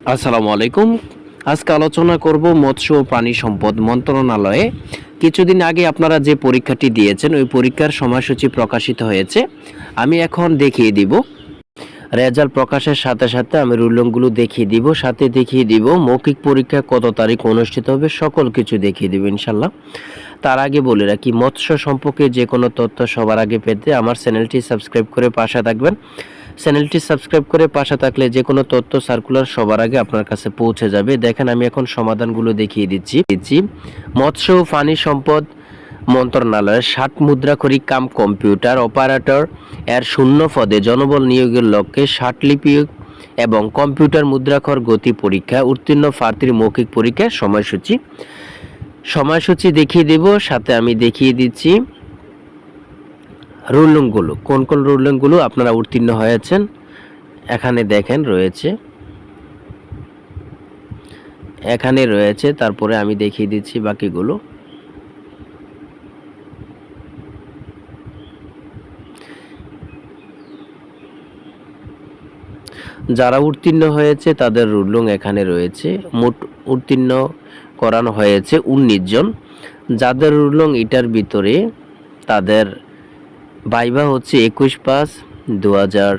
আসসালামু আলাইকুম। আজকে আলোচনা করব মৎস্য ও প্রাণী সম্পদ মন্ত্রণালয়ে। কিছুদিন আগে আপনারা যে পরীক্ষাটি দিয়েছেন, ওই পরীক্ষার সময়সূচি প্রকাশিত হয়েছে। আমি এখন দেখিয়ে দিব। রেজাল্ট প্রকাশের সাথে সাথে আমি রুলংগুলো দেখিয়ে দিব, সাথে দেখিয়ে দিব মৌখিক পরীক্ষা কত তারিখ অনুষ্ঠিত হবে, সকল কিছু দেখিয়ে দিব ইনশাল্লাহ তার আগে বলে রাখি, মৎস্য সম্পর্কে যে কোনো তথ্য সবার আগে পেতে আমার চ্যানেলটি সাবস্ক্রাইব করে পাশে থাকবেন। চ্যানেলটি সাবস্ক্রাইব করে পাশে থাকলে যে কোনো তথ্য সার্কুলার সবার আগে আপনার কাছে পৌঁছে যাবে। দেখেন, আমি এখন সমাধানগুলো দেখিয়ে দিচ্ছি। দিচ্ছি, মৎস্য ও প্রাণী সম্পদ মন্ত্রণালয়ের ষাট মুদ্রাক্ষরী কাম কম্পিউটার অপারেটর, এর শূন্য পদে জনবল নিয়োগের লক্ষ্যে ষাট লিপি এবং কম্পিউটার মুদ্রাক্ষর গতি পরীক্ষা, উত্তীর্ণ প্রার্থীর মৌখিক পরীক্ষার সময়সূচি। সময়সূচি দেখিয়ে দেব, সাথে আমি দেখিয়ে দিচ্ছি। রুলিংগুলো কোন কোন রুলিংগুলো আপনারা উত্তীর্ণ হয়েছেন? এখানে দেখেন রয়েছে। এখানে রয়েছে, তারপরে আমি দেখিয়ে দিচ্ছি বাকিগুলো। যারা উত্তীর্ণ হয়েছে, তাদের রুলং এখানে রয়েছে। মোট উত্তীর্ণ করানো হয়েছে উনিশ জন। যাদের রুলং এটার ভিতরে তাদের ভাইবা হচ্ছে একুশ পাঁচ দু হাজার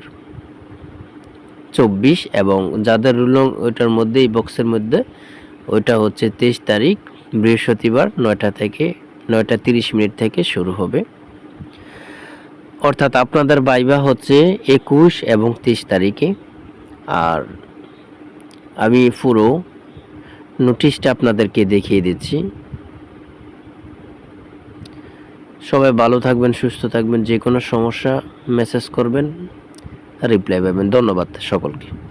চব্বিশ এবং যাদের রুলং ওইটার মধ্যে, এই বক্সের মধ্যে, ওইটা হচ্ছে তেইশ তারিখ, বৃহস্পতিবার নয়টা থেকে, নয়টা তিরিশ মিনিট থেকে শুরু হবে। অর্থাৎ আপনাদের বাইবা হচ্ছে একুশ এবং তেইশ তারিখে। আর আমি পুরো নোটিশটা আপনাদেরকে দেখিয়ে দিচ্ছি। সবাই ভালো থাকবেন সুস্থ থাকবেন যে কোনো সমস্যা মেসেজ করবেন রিপ্লাই পাবেন। ধন্যবাদ সকলকে।